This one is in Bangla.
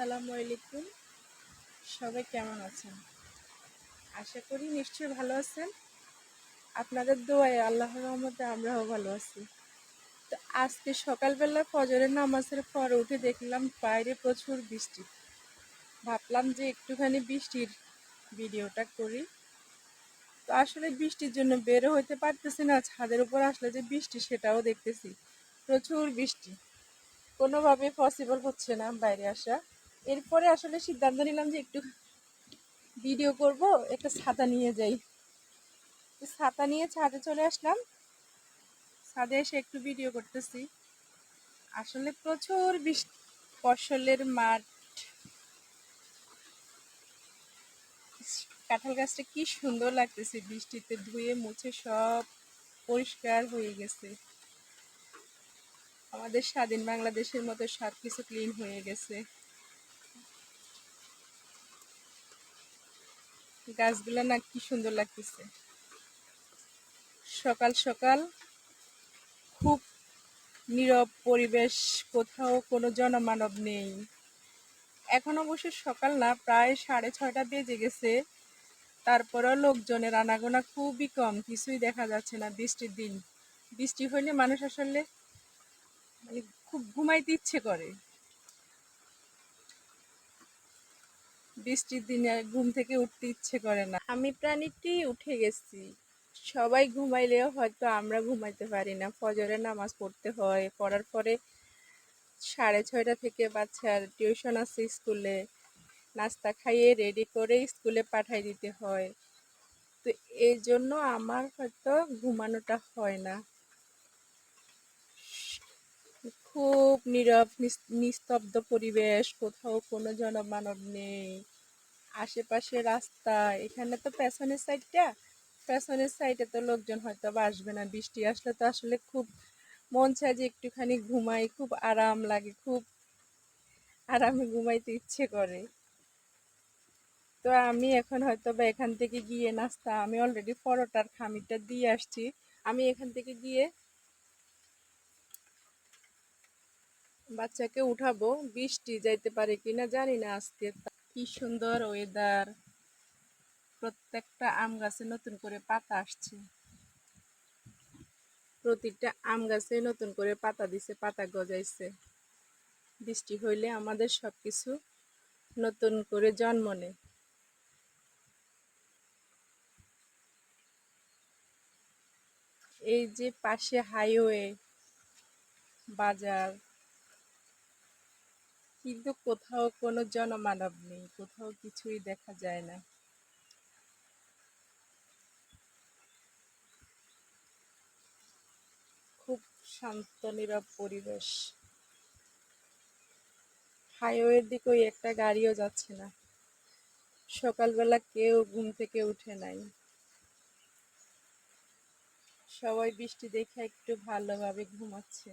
আসসালামু আলাইকুম। সবাই কেমন আছেন? আশা করি নিশ্চয়ই ভালো আছেন। আপনাদের দোয়ায় আল্লাহর রহমতে আমরাও ভালো আছি। তো আজকে সকালবেলা ফজরের নামাজের পর উঠে দেখলাম বাইরে প্রচুর বৃষ্টি। ভাবলাম যে একটুখানি বৃষ্টির ভিডিওটা করি। তো আসলে বৃষ্টির জন্য বেরো হইতে পারতেছি না, ছাদের উপর আসলে যে বৃষ্টি সেটাও দেখতেছি। প্রচুর বৃষ্টি। কোনোভাবে পসিবল হচ্ছে না বাইরে আসা। এরপরে আসলে সিদ্ধান্ত নিলাম যে একটু ভিডিও করব, একটা ছাতা নিয়ে যাই। ছাতা নিয়ে ছাদে চলে আসলাম। ছাদে এসে একটু ভিডিও করতেছি। আসলে প্রচুর ফসলের মাঠ। কাঁঠাল গাছটা কি সুন্দর লাগতেছে, বৃষ্টিতে ধুয়ে মুছে সব পরিষ্কার হয়ে গেছে। আমাদের স্বাধীন বাংলাদেশের মতো সব কিছু ক্লিন হয়ে গেছে। গাছগুলো না কি সুন্দর লাগতেছে। সকাল সকাল খুব নীরব পরিবেশ, কোথাও কোনো জনমানব নেই। এখন অবশ্য সকাল না, প্রায় সাড়ে ছয়টা বেজে গেছে। তারপরেও লোকজনের আনাগোনা খুবই কম, কিছুই দেখা যাচ্ছে না বৃষ্টির দিন। বৃষ্টি হইলে মানুষ আসলে মানে খুব ঘুমাইতে ইচ্ছে করে। বৃষ্টির দিনে ঘুম থেকে উঠতে ইচ্ছে করে না। আমি প্রাণীটি উঠে গেছি। সবাই ঘুমাইলেও হয়তো আমরা ঘুমাইতে পারি না। ফজরে নামাজ পড়তে হয়। পড়ার পরে সাড়ে ছয়টা থেকে বাচ্চার টিউশন আছে স্কুলে। নাস্তা খাইয়ে রেডি করে স্কুলে পাঠাই দিতে হয়। তো এই জন্য আমার হয়তো ঘুমানোটা হয় না। খুব নীরব নিস্তব্ধ পরিবেশ। কোথাও কোনো জনমানব নেই। আশেপাশে রাস্তা, এখানে তো পেছনের সাইডটা পেছনের সাইডে তো লোকজন হয়তো আসবে না। বৃষ্টি আসলে তো আসলে খুব মন চায় যে একটুখানি ঘুমাই, খুব আরাম লাগে, খুব আরামে ঘুমাইতে ইচ্ছে করে। তো আমি এখন হয়তো বা এখান থেকে গিয়ে নাস্তা, আমি অলরেডি পরোটার খামিরটা দিয়ে আসছি। আমি এখান থেকে গিয়ে বাচ্চাকে উঠাবো, বৃষ্টি যাইতে পারে কিনা জানি না আজকে। কি সুন্দর ওয়েদার প্রত্যেকটা আম গাছে নতুন করে পাতা আসছে। প্রতিটা আম গাছে নতুন করে পাতা দিছে, পাতা গজাইছে। বৃষ্টি হইলে আমাদের সবকিছু নতুন করে জন্ম নেয়। এই যে পাশে হাইওয়ে বাজার কিন্তু কোথাও কোনো জনমানব নেই, কোথাও কিছুই দেখা যায় না। খুব শান্ত, নীরব পরিবেশ। হাইওয়ের দিকে ওই একটা গাড়িও যাচ্ছে না। সকালবেলা কেউ ঘুম থেকে উঠে নাই। সবাই বৃষ্টি দেখে একটু ভালোভাবে ঘুমাচ্ছে।